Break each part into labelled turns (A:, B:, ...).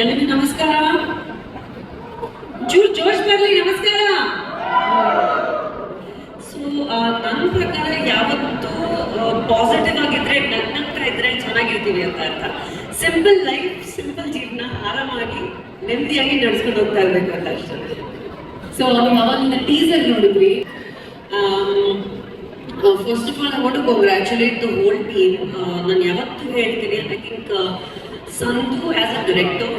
A: ಎಲ್ಲರಿಗೂ ನಮಸ್ಕಾರ. ಚೂರ್ ಜೋಶ್ ಬರ್ಲಿ, ನಮಸ್ಕಾರ. ಸೊ ನನ್ನ ಪ್ರಕಾರ ಯಾವತ್ತೂ ಪಾಸಿಟಿವ್ ಆಗಿದ್ರೆ, ನಗ್ನಗ್ತಾ ಇದ್ರೆ ಚೆನ್ನಾಗಿರ್ತೀವಿ ಅಂತ ಅರ್ಥ. ಸಿಂಪಲ್ ಲೈಫ್ ಸಿಂಪಲ್ ಜೀವನ ಆರಾಮಾಗಿ, ನೆಮ್ಮದಿಯಾಗಿ ನಡ್ಸ್ಕೊಂಡು ಹೋಗ್ತಾ ಇರ್ಬೇಕು ಅಂತ ಅಷ್ಟೇ.
B: ಸೊ ನೀವು ಅವಾಗಿನ ಟೀಸರ್ ನೋಡಿದ್ವಿ.
A: First of all want to congratulate the whole team ನಾನು ಯಾವತ್ತೂ ಹೇಳ್ತೀನಿ I think Sandhu as director director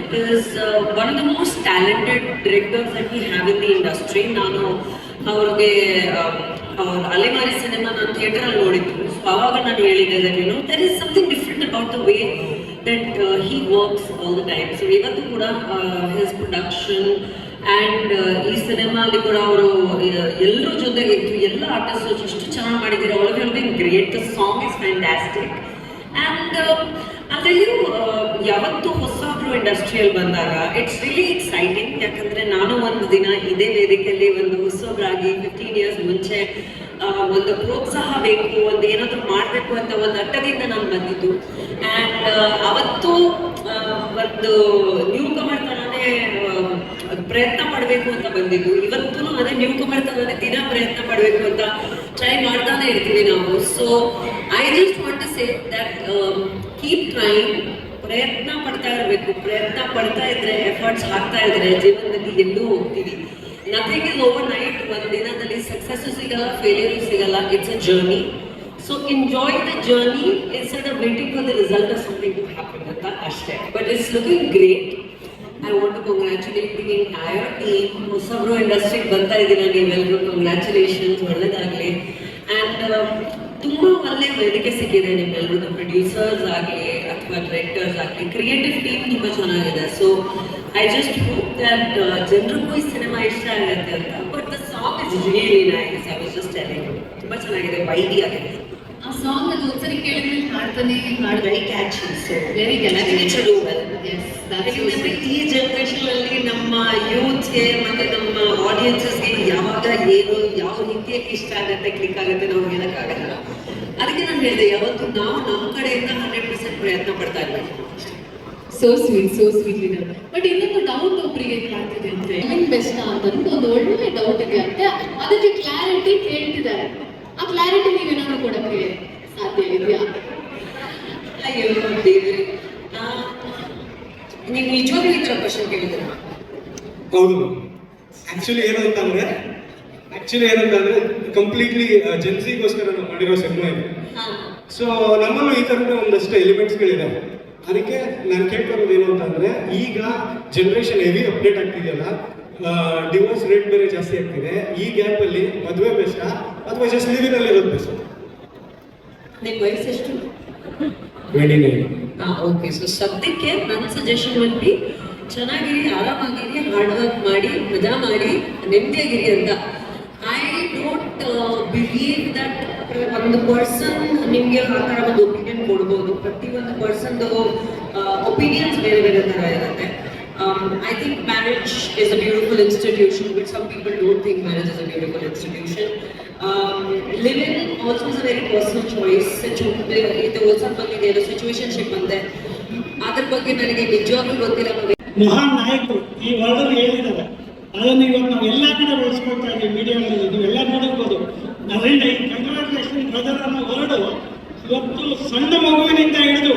A: uh, one of the most talented directors that we have in the industry. ನಾನು ಅವ್ರಿಗೆ ಅವ್ರ ಅಲೆಮಾರಿ ಸಿನಿಮಾ ನಾನು ಥಿಯೇಟರಲ್ಲಿ ನೋಡಿದ್ದು. ಅವಾಗ ನಾನು ಹೇಳಿದ್ದೆ that no there is something different about the way that he works all the time so ಇವತ್ತು ಕೂಡ ಹಿಸ್ ಪ್ರೊಡಕ್ಷನ್ ಆ್ಯಂಡ್ ಈ ಸಿನಿಮಾಲಿ ಕೂಡ ಅವರು ಎಲ್ಲರ ಜೊತೆಗೆ ಎಲ್ಲ ಆರ್ಟಿಸ್ಟ್ ಎಷ್ಟು ಚೆನ್ನಾಗಿ ಮಾಡಿದ್ದೀರಾ. ಒಳಗೆ ಒಳಗೆ great the song is fantastic and ಅದರಲ್ಲೂ ಯಾವತ್ತು ಹೊಸಬ್ರು ಇಂಡಸ್ಟ್ರಿಯಲ್ಲಿ ಬಂದಾಗ ಇಟ್ಸ್ ರಿಲಿ ಎಕ್ಸೈಟಿಂಗ್ ಯಾಕಂದರೆ ನಾನು ಒಂದು ದಿನ ಇದೇ ವೇದಿಕೆಯಲ್ಲಿ ಒಂದು ಹೊಸಬ್ರಾಗಿ ಫಿಫ್ಟೀನ್ ಇಯರ್ಸ್ ಮುಂಚೆ ಒಂದು ಪ್ರೋತ್ಸಾಹ ಬೇಕು, ಒಂದು ಏನಾದರೂ ಮಾಡಬೇಕು ಅಂತ ಒಂದು ಅಟ್ಟದಿಂದ ನಾನು ಬಂದಿದ್ದು. ಆ್ಯಂಡ್ ಅವತ್ತು ಒಂದು ನ್ಯೂ ಕಮರ್ ತರನೇ ಪ್ರಯತ್ನ ಪಡಬೇಕು ಅಂತ ಬಂದಿದ್ದು. ಇವತ್ತು ಅದೇ ನ್ಯೂ ಕಮರ್ ತರನೇ ದಿನ ಪ್ರಯತ್ನ ಪಡಬೇಕು ಅಂತ ಟ್ರೈ ಮಾಡ್ತಾನೆ ಇರ್ತೀವಿ ನಾವು so I just want to say that keep trying ಪ್ರಯತ್ನ ಪಡ್ತಾ ಇರಬೇಕು ಪ್ರಯತ್ನ ಪಡ್ತಾ ಇದ್ರೆ ಎಫರ್ಟ್ಸ್ ಹಾಕ್ತಾ ಇದ್ರೆ ಜೀವನದಲ್ಲಿ ಎಲ್ಲೂ ಹೋಗ್ತೀವಿ ನಥಿಂಗ್ ಇಸ್ ಓವರ್ ನೈಟ್ ಒಂದು ದಿನದಲ್ಲಿ ಸಕ್ಸಸ್ಸು ಸಿಗಲ್ಲ ಫೇಲಿಯರು ಸಿಗಲ್ಲ it's a journey so enjoy the journey instead of waiting for the result of something to happen ಅಂತ ಅಷ್ಟೇ but it's looking great want to congratulate the entire team ಹೊಸಬ್ರು ಇಂಡಸ್ಟ್ರಿಗೆ ಬರ್ತಾ ಇದ್ದೀರಾ ನೀವೆಲ್ಲರೂ ಕಂಗ್ರ್ಯಾಚುಲೇಷನ್ಸ್ ಒಳ್ಳೆದಾಗಲಿ ಆ್ಯಂಡ್ ತುಂಬ ಒಳ್ಳೆ ವೇದಿಕೆ ಸಿಕ್ಕಿದೆ ನಿಮ್ಮೆಲ್ಲರೂ ಪ್ರೊಡ್ಯೂಸರ್ಸ್ ಆಗಲಿ ಅಥವಾ ಡೈರೆಕ್ಟರ್ಸ್ ಆಗಲಿ. ಕ್ರಿಯೇಟಿವ್ ಟೀಮ್ ತುಂಬ ಚೆನ್ನಾಗಿದೆ. So I just hope that ಜನರಿಗೂ ಈ ಸಿನಿಮಾ ಇಷ್ಟ ಆಗುತ್ತೆ ಅಂತ. But the song is really nice I was just telling ತುಂಬ ಚೆನ್ನಾಗಿದೆ ವೈಡಿ ಆಗಿದೆ.
B: ಆ ಸಾಂಗ್ ಅದು ಒಂದ್ಸರಿ ಕೇಳಿದ್ಮೇಲೆ ಹಾಡ್ತಾನೆ ಹಾಡ್ದೆ
A: very catchy so
B: very yes
A: ಯಾಕಂದ್ರೆ ಈ ಜನರೇಷನ್ ಅಲ್ಲಿ ನಮ್ಮ ಯೂತ್ಗೆ ಮತ್ತೆ ನಮ್ಮ ಆಡಿಯನ್ಸಸ್ಗೆ ಯಾವಾಗ ಏನು ಯಾವ ರೀತಿಯ ಇಷ್ಟ ಆಗುತ್ತೆ ಕ್ಲಿಕ್ ಆಗುತ್ತೆ ನಾವು ಹೇಳಕ್ಕಾಗಲ್ಲ ಅದಕ್ಕೆ ನಾನು ಹೇಳಿದೆ ಯಾವತ್ತು ನಾವು ನಮ್ಮ ಕಡೆಯಿಂದ ಹಂಡ್ರೆಡ್ ಪರ್ಸೆಂಟ್ ಪ್ರಯತ್ನ ಪಡ್ತಾ ಇರ್ಬೇಕು.
B: So sweet so sweet but ಇನ್ನೊಂದು ಡೌಟ್ ಒಬ್ಬರಿಗೆ ಕಾಣ್ತಿದೆ ಅಂತೆ. ಏನ್ ಬೆಸ್ಟ್ ಅಂತ. ಒಂದು ಒಳ್ಳೆ ಡೌಟ್ ಇದೆ ಅಂತೆ. ಅದಕ್ಕೆ ಕ್ಲಾರಿಟಿ ಕೇಳ್ತಿದ್ದಾರೆ. ಆ ಕ್ಲಾರಿಟಿ ನೀವೇನಾದ್ರು ಕೊಡಕ್ಕೆ ಸಾಧ್ಯ ಇದೆಯಾ?
A: ಅಯ್ಯೋ ದೇವ್ರೆ ಆ, ನೀವು ನಿಜವಾಗ್ಲೂ ಈ ಥರ ಕ್ವಶನ್ ಕೇಳಿದ್ರ
C: ಹೌದು. ಆಕ್ಚುಲಿ ಏನಂತಂದ್ರೆ ಆಕ್ಚುಲಿ ಏನಂತಂದ್ರೆ ಕಂಪ್ಲೀಟ್ಲಿ ಜನ್ಸಿಗೋಸ್ಕರ ನಾವು ಮಾಡಿರೋ ಸಿನಿಮಾ ಇದೆ. ಸೊ ನಮ್ಮಲ್ಲೂ ಈ ಥರದ ಒಂದಷ್ಟು ಎಲಿಮೆಂಟ್ಸ್ಗಳಿದೆ ಅದಕ್ಕೆ ನಾನು ಕೇಳ್ತಿರೋದು ಏನು ಅಂತಂದ್ರೆ ಈಗ ಜನ್ರೇಷನ್ ಹೆವಿ ಅಪ್ಡೇಟ್ ಆಗ್ತಿದೆಯಲ್ಲ ಡಿವೋರ್ಸ್ ರೇಟ್ ಬೇರೆ ಜಾಸ್ತಿ ಆಗ್ತಿದೆ. ಈ ಗ್ಯಾಪ್ ಅಲ್ಲಿ ಮದುವೆ ಬೆಸ್ಟ್ ಅಥವಾ ಜಸ್ಟ್ ಅಲ್ಲಿ ಇರೋದು ಬೆಸ್ಟ್?
A: ವಯಸ್ಸು ಎಷ್ಟು?
C: ಟ್ವೆಂಟಿ ನೈನ್
A: ಓಕೆ ಸೊ ಸದ್ಯಕ್ಕೆ ನನ್ನ ಸಜೆಷನ್ ವಿಲ್ ಬಿ ಚೆನ್ನಾಗಿರಿ ಆರಾಮಾಗಿರಿ ಹಾರ್ಡ್ ವರ್ಕ್ ಮಾಡಿ ಮಜಾ ಮಾಡಿ ನೆಮ್ಮದಿಯಾಗಿರಿ ಅಂತ. ಐ ಡೋಂಟ್ ಬಿಲೀವ್ ದಟ್ ಒಂದು ಪರ್ಸನ್ ನಿಮಗೆ ಆ ಥರ ಒಂದು ಒಪಿನಿಯನ್ ಕೊಡ್ಬೋದು. ಪ್ರತಿಯೊಂದು ಪರ್ಸನ್ದು ಒಪಿನಿಯನ್ಸ್ ಬೇರೆ ಬೇರೆ ಥರ ಇರುತ್ತೆ. I think marriage is a beautiful institution but some people don't think marriage is a beautiful institution live in also is a very personal choice ಇದು ಸ್ವಲ್ಪ ಬಂದಿದೆ ಸಿಚುವೇಶನ್ಶಿಪ್ ಅಂತೆ ಅದ್ರ ಬಗ್ಗೆ ನನಗೆ ನಿಜವಾಗ್ಲೂ ಗೊತ್ತಿಲ್ಲ
D: ಮಹಾನ್ ನಾಯಕರು ಈ ವರ್ಡಲ್ಲಿ ಹೇಳಿದ್ದಾರೆ. ಅದನ್ನು ಇವತ್ತು ನಾವು ಎಲ್ಲ ಕಡೆ ಬಳಸ್ಕೊಳ್ತಾ ಇದ್ದೀವಿ ಮೀಡಿಯಾಗಳಲ್ಲಿ ನೀವೆಲ್ಲ ನೋಡಿರ್ಬೋದು ಅದರಿಂದ ಈ ಕಂಗ್ರಾಚುಲೇಷನ್ ಬ್ರದರ್ ಅನ್ನೋ ವರ್ಡು ಇವತ್ತು ಸಣ್ಣ ಮಗುವಿನಿಂದ ಹಿಡಿದು,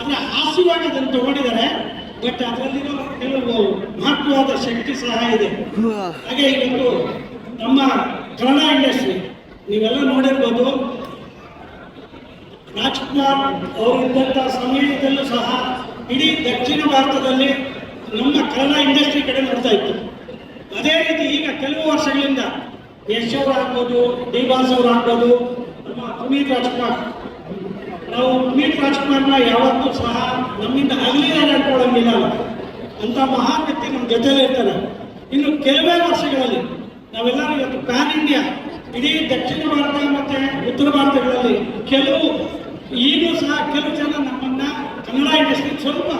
D: ಅಂದರೆ ಹಾಸುವಾಗಿ ಅದನ್ನು ತಗೊಂಡಿದ್ದಾರೆ. ಬಟ್ ಅದರಲ್ಲಿರೋ ಕೆಲವು ಮಹತ್ವವಾದ ಶಕ್ತಿ ಸಹ ಇದೆ. ಹಾಗೆ ಇವತ್ತು ನಮ್ಮ ಕನ್ನಡ ಇಂಡಸ್ಟ್ರಿ, ನೀವೆಲ್ಲ ನೋಡಿರ್ಬೋದು, ರಾಜ್ಕುಮಾರ್ ಅವರು ಇದ್ದಂಥ ಸಮಯದಲ್ಲೂ ಸಹ ಇಡೀ ದಕ್ಷಿಣ ಭಾರತದಲ್ಲಿ ನಮ್ಮ ಕನ್ನಡ ಇಂಡಸ್ಟ್ರಿ ಕಡೆ ನೋಡ್ತಾ ಇತ್ತು. ಅದೇ ರೀತಿ ಈಗ ಕೆಲವು ವರ್ಷಗಳಿಂದ ಯಶ್ ಅವರು ಆಗ್ಬೋದು, ಡಿ ಬಾಸ್ ಅವರು ಆಗ್ಬೋದು, ನಮ್ಮ ಪುನೀತ್ ರಾಜ್ಕುಮಾರ್ ನಾವು ಪುನೀತ್ ರಾಜ್ಕುಮಾರ್ನ ಯಾವತ್ತೂ ಸಹ ನಮ್ಮಿಂದ ಅಗಲಿದ್ದಾರೆ ನಡ್ಕೊಳ್ಳೋಂಗಿಲ್ಲ ಅಂತ ಮಹಾನ್ ವ್ಯಕ್ತಿ ನಮ್ಮ ಜೊತೆಲೇ ಇರ್ತಾರೆ ಇನ್ನು ಕೆಲವೇ ವರ್ಷಗಳಲ್ಲಿ ನಾವೆಲ್ಲರೂ ಇವತ್ತು ಪ್ಯಾನ್ ಇಂಡಿಯಾ, ಇಡೀ ದಕ್ಷಿಣ ಭಾರತ ಮತ್ತೆ ಉತ್ತರ ಭಾರತಗಳಲ್ಲಿ ಕೆಲವು, ಈಗಲೂ ಸಹ ಕೆಲವು ಜನ ನಮ್ಮನ್ನ ಕನ್ನಡ ಇಂಡಸ್ಟ್ರಿ ಸ್ವಲ್ಪ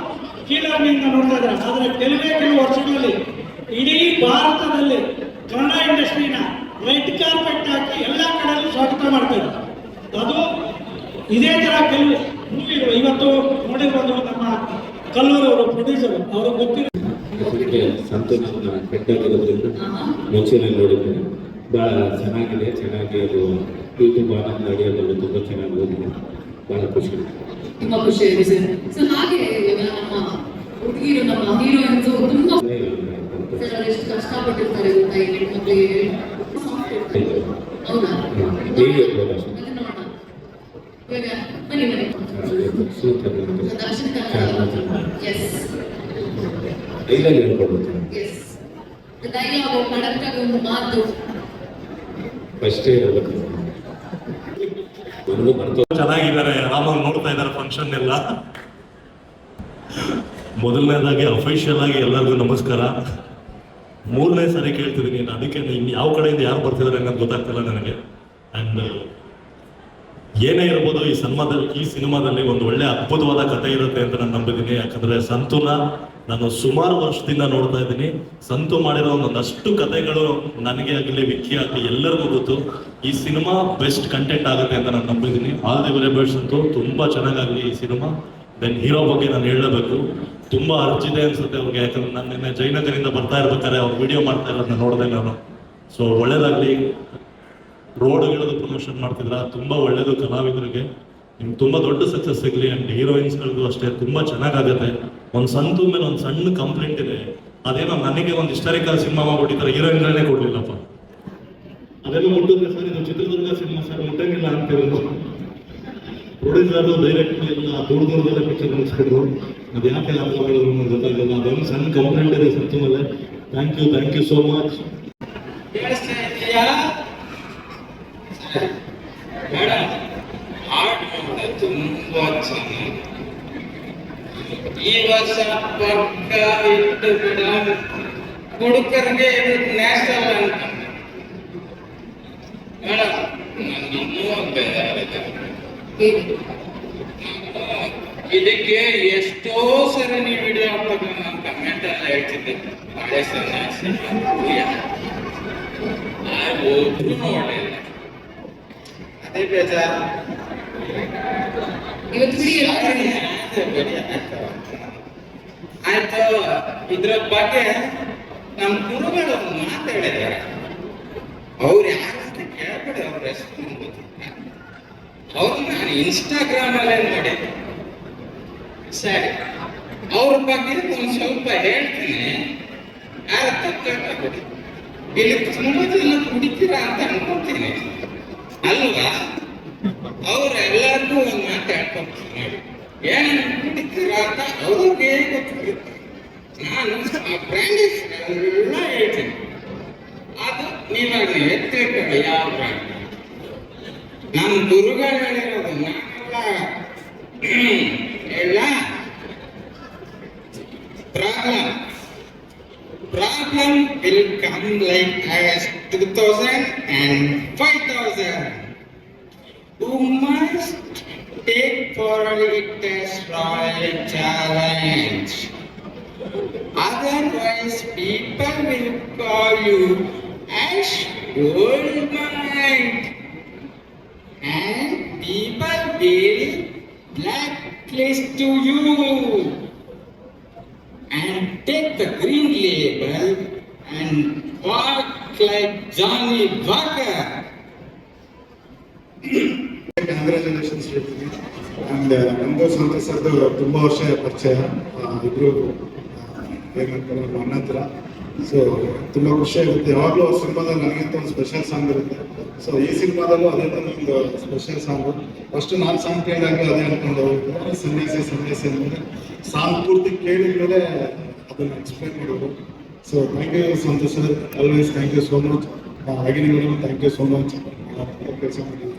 D: ಕೀಳರಿಮೆಯಿಂದ ನೋಡ್ತಾ ಇದ್ದಾರೆ. ಆದರೆ ಕೆಲವೇ ಕೆಲವು ವರ್ಷಗಳಲ್ಲಿ ಇಡೀ ಭಾರತದಲ್ಲಿ ಇದೇ ತರ ಕೆಲವು ಮೂವಿಗಳು ಇವತ್ತು ನೋಡಿರ್ಬೋದು ನಮ್ಮ ಕಲ್ಲೂರು ಅವರು ಪ್ರೊಡ್ಯೂಸರ್ ಅವರು ಗೊತ್ತಿರೋ
E: ಸಂತೋಷ ಕೆಟ್ಟಾಗಿರೋದ್ರಿಂದ ಮುಂಚೆನೇ ನೋಡಿದ್ದೇನೆ ಭಾಳ ಚೆನ್ನಾಗಿದೆ ಚೆನ್ನಾಗಿ ಅದು ಯೂಟ್ಯೂಬ್ ಆನಂದ್ ನಡೆಯೋದ್ರಲ್ಲಿ ತುಂಬ ಚೆನ್ನಾಗಿ ಓದಿದೆ. ಭಾಳ ಖುಷಿ. ಇದೆ.
B: ತುಂಬಾ ಖುಷಿ ಆಗಿದೆ ಸರ್. ಸೊ ಹಾಗೆ ನಮ್ಮ ಹುಡುಗಿರು ನಮ್ಮ ಹೀರೋಯಿನ್ಸ್ ತುಂಬಾ. ಸರ್ ಕಷ್ಟಪಟ್ಟಿರ್ತಾರೆ ಗೊತ್ತಾ? ಈ ಹೆಣ್ಮಕ್ಳಿಗೆ ಸಾಫ್ಟ್ ಇರ್ತಾರೆ ಹೌದಾ? ಡೈಲಾಗ್
F: ಚೆನ್ನಾಗಿದ್ದಾರೆ, ಆರಾಮಾಗಿ ನೋಡ್ತಾ ಇದ್ದಾರೆ ಫಂಕ್ಷನ್ ಎಲ್ಲ. ಮೊದಲನೇದಾಗಿ ಅಫಿಷಿಯಲ್ ಆಗಿ ಎಲ್ಲರಿಗೂ ನಮಸ್ಕಾರ. ಮೂರನೇ ಸಾರಿ ಕೇಳ್ತಿದ್ದೀನಿ, ಅದಕ್ಕೆ ಇನ್ನು ಯಾವ ಕಡೆಯಿಂದ ಯಾರು ಬರ್ತಿದ್ದಾರೆ ಅನ್ನೋದು ಗೊತ್ತಾಗ್ತಿಲ್ಲ ನನಗೆ. ಆ್ಯಂಡ್ ಏನೇ ಇರ್ಬೋದು ಈ ಸಿನಿಮಾದಲ್ಲಿ ಈ ಸಿನಿಮಾದಲ್ಲಿ ಒಂದು ಒಳ್ಳೆ ಅದ್ಭುತವಾದ ಕಥೆ ಇರುತ್ತೆ ಅಂತ ನಾನು ನಂಬಿದ್ದೀನಿ. ಯಾಕಂದ್ರೆ ಸಂತುನ ನಾನು ಸುಮಾರು ವರ್ಷದಿಂದ ನೋಡ್ತಾ ಇದ್ದೀನಿ. ಸಂತು ಮಾಡಿರೋ ಒಂದಷ್ಟು ಕಥೆಗಳು ನನಗೆ ಆಗಲಿ ವಿಕ್ಕಿ ಆಗಲಿ ಎಲ್ಲರಿಗೂ ಗೊತ್ತು. ಈ ಸಿನಿಮಾ ಬೆಸ್ಟ್ ಕಂಟೆಂಟ್ ಆಗುತ್ತೆ ಅಂತ ನಾನು ನಂಬಿದ್ದೀನಿ. ಆಲ್ ದಿ ವೆರಿ ಬೆಸ್ಟ್ ಅಂತೂ ತುಂಬಾ ಚೆನ್ನಾಗಾಗಲಿ ಈ ಸಿನಿಮಾ. ದೆನ್ ಹೀರೋ ಬಗ್ಗೆ ನಾನು ಹೇಳಲೇಬೇಕು ತುಂಬಾ ಅರ್ಜಿದೆ ಅನ್ಸುತ್ತೆ ಅವ್ರಿಗೆ. ಯಾಕಂದ್ರೆ ನಾನು ನಿನ್ನೆ ಜಯನಗರಿಂದ ಬರ್ತಾ ಇರ್ಬೇಕಾದ್ರೆ ಅವ್ರು ವಿಡಿಯೋ ಮಾಡ್ತಾ ಇರೋದನ್ನ ನೋಡಿದೆ ನಾನು. ಸೊ ಒಳ್ಳೇದಾಗ್ಲಿ. ರೋಡ್ಗಳದ್ದು ಪ್ರಮೋಷನ್ ಮಾಡ್ತಿದ್ರ? ತುಂಬಾ ಒಳ್ಳೇದು ಕಲಾವಿದರಿಗೆ. ನಿಮ್ಗೆ ತುಂಬಾ ದೊಡ್ಡ ಸಕ್ಸಸ್ ಸಿಗ್ಲಿ ಅಂಡ್ ಹೀರೋಯಿನ್ಸ್ಗಳಿಗೂ ಅಷ್ಟೇ ತುಂಬಾ ಚೆನ್ನಾಗಾಗತ್ತೆ. ಒಂದು ಸಂತು ಮೇಲೆ ಒಂದ್ ಸಣ್ಣ ಕಂಪ್ಲೇಂಟ್ ಇದೆ. ಅದೇನೋ ನನಗೆ ಒಂದು ಹಿಸ್ಟಾರಿಕಲ್ ಸಿನಿಮಾ ಹೀರೋಯಿನ್ ಹೀರೋಯಿನ್ಗಳನ್ನೇ ಕೊಡ್ಲಿಲ್ಲಪ್ಪ. ಅದೆಲ್ಲ ಮುಟ್ಟಿದ್ರೆ ಸರ್, ಇದು ಚಿತ್ರದುರ್ಗ ಸಿನಿಮಾ ಸರ್, ಮುಟ್ಟಂಗಿಲ್ಲ ಅಂತಿರೋದು ಪ್ರೊಡ್ಯೂಸರ್ ಡೈರೆಕ್ಟ್ ದೂರ ಪಿಕ್ಚರ್ ಅದು ಯಾಕೆ ಅರ್ಥ ಮಾಡಿದ್ರು ಅದೊಂದು ಸಣ್ಣ ಕಂಪ್ಲೇಂಟ್ ಇದೆ ಸಂತು ಮೇಲೆ thank you thank you so much
G: ಕೇಳಿಸ್ತಾ ಇದೆಯಾ ಮೇಡಮ್ ಹಾಡು ಮಾತ್ರ ತುಂಬಾ ಚೆನ್ನಾಗಿ ಈ ವರ್ಷ ಪಕ್ಕ ಇಟ್ಟು ಮೇಡಮ್ ಹುಡುಗರಿಗೆ ಇದು ನ್ಯಾಷನಲ್ ಅಂತ ಮೇಡಮ್ ನನ್ಗೆ ಇನ್ನೂ ಒಂದು ಬೇಜಾರಿದೆ
B: ಏನು
G: ಇದಕ್ಕೆ ಎಷ್ಟೋ ಸರಿ ನೀವು ವಿಡಿಯೋ ಹಾಕ್ಬೇಕು ನಾನು ಕಮೆಂಟ್ ಎಲ್ಲ ಹೇಳ್ತಿದ್ದೆ ಹಳೆ ಸನ್ಯಾಸಿ ಒಬ್ರು ನೋಡಲಿಲ್ಲ ಅದೇ ಬೇಜಾರು
B: ಇವತ್ತು ಬಿಡಿ
G: ಆಯ್ತು. ಇದ್ರ ಬಗ್ಗೆ ನಮ್ಮ ಗುರುಗಳು ಒಂದು ಮಾತು ಹೇಳಿದ್ದಾರೆ. ಅವ್ರು ಯಾರಂತ ಕೇಳ್ಬೇಡಿ, ಅವ್ರ ಹೆಸರು ಅವ್ರು ನಾನು ಇನ್ಸ್ಟಾಗ್ರಾಮ್ ಅಲ್ಲೇ ನೋಡಿದ್ದೆ. ಸರಿ, ಅವ್ರ ಬಗ್ಗೆ ಒಂದು ಸ್ವಲ್ಪ ಹೇಳ್ತೀನಿ. ಯಾರ ತಪ್ಪಾಗ್ಬಿಡಿ ಇಲ್ಲಿ ತುಂಬಾ ಜನ ಕುಡಿತೀರಾ ಅಂತ ಅನ್ಕೊಂತೀನಿ. ಅಲ್ವಾ? ಅವ್ರೆಲ್ಲರಿಗೂ ಒಂದು ಮಾತು ನೋಡಿ ಏನು ಕುಡಿತೀರಾ ಅಂತ ಅವ್ರಿಗೆ ಗೊತ್ತಿರುತ್ತೆ. ನಾನು ಆ ಬ್ರ್ಯಾಂಡ್ ಎಲ್ಲ ಹೇಳ್ತೀನಿ. ಅದು ನೀವಾಗ ನೀವೇ ತಿಳ್ಕೊಳ್ಳಿ ಯಾವ ಬ್ರ್ಯಾಂಡ್ ನಮ್ಮ ದುರ್ಗ ಹೇಳಿರೋದು ನಾನೆಲ್ಲ ಎಲ್ಲ problem. Problem will come like two thousand and five thousand. To must for this destroy challenge. Otherwise, people will call you Ash Goldmind. And people will blacklist to you and take the green label and walk like Johnny Walker.
H: ನಮಗೂ ತುಂಬಾ ತುಂಬ ವರ್ಷ ಪರಿಚಯ ಆ, ಇಬ್ರು ಏನಂತಾರೆ ನಮ್ಮ ಅಣ್ಣ ಹತ್ರ ಸೊ ತುಂಬ ಖುಷಿ ಆಗುತ್ತೆ. ಯಾವಾಗಲೂ ಅವ್ರ ಸಿನಿಮಾದಲ್ಲಿ ನನಗಿಂತ ಒಂದು ಸ್ಪೆಷಲ್ ಸಾಂಗ್ ಇರುತ್ತೆ. ಸೊ ಈ ಸಿನಿಮಾದಲ್ಲೂ ಅದೇ ಥರ ಒಂದು ಸ್ಪೆಷಲ್ ಸಾಂಗು ಫಸ್ಟ್ ನಾನು ಸಾಂಗ್ ಕೇಳಿದಾಗ ಅದೇ ಅನ್ಕೊಂಡು ಹೋಗಿದ್ದೆ ಸನ್ಯಾಸಿ ಸನ್ಯಾಸಿ ಅಂದರೆ ಸಾಂಗ್ ಪೂರ್ತಿ ಕೇಳಿದ ಮೇಲೆ ಅದನ್ನು ಎಕ್ಸ್ಪ್ಲೈನ್ ಮಾಡೋದು. So thank you Santosh sir. Always thank you so much ಹಾಗೆ madam thank you so much ಕೆಲಸ ಮಾಡಿದ್ದೀವಿ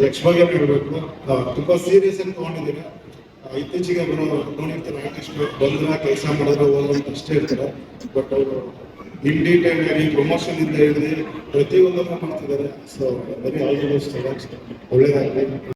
H: ಲಕ್ಷ್ಮಗೆ ಇರಬೇಕು. ತುಂಬ ಸೀರಿಯಸ್ ಆಗಿ ತಗೊಂಡಿದ್ದೀರಾ? ಆ, ಇತ್ತೀಚೆಗೆ ಬರೋ ನೋಡಿರ್ತಾರೆ ಆರ್ಟಿಸ್ಟ್ ಬಂದ್ರ ಕೆಲಸ ಮಾಡಿದ್ರೆ ಹೋಗೋದು ಅಷ್ಟೇ ಇರ್ತಾರೆ. ಬಟ್ ಅವರು ಇನ್ ಡೀಟೇಲ್ ಆಗಿ ಪ್ರಮೋಷನ್ ಇಂದ ಹಿಡಿದು ಪ್ರತಿಯೊಂದನ್ನು ಮಾಡ್ತಿದ್ದಾರೆ. So very all the best ಒಳ್ಳೇದಾಗಲಿ.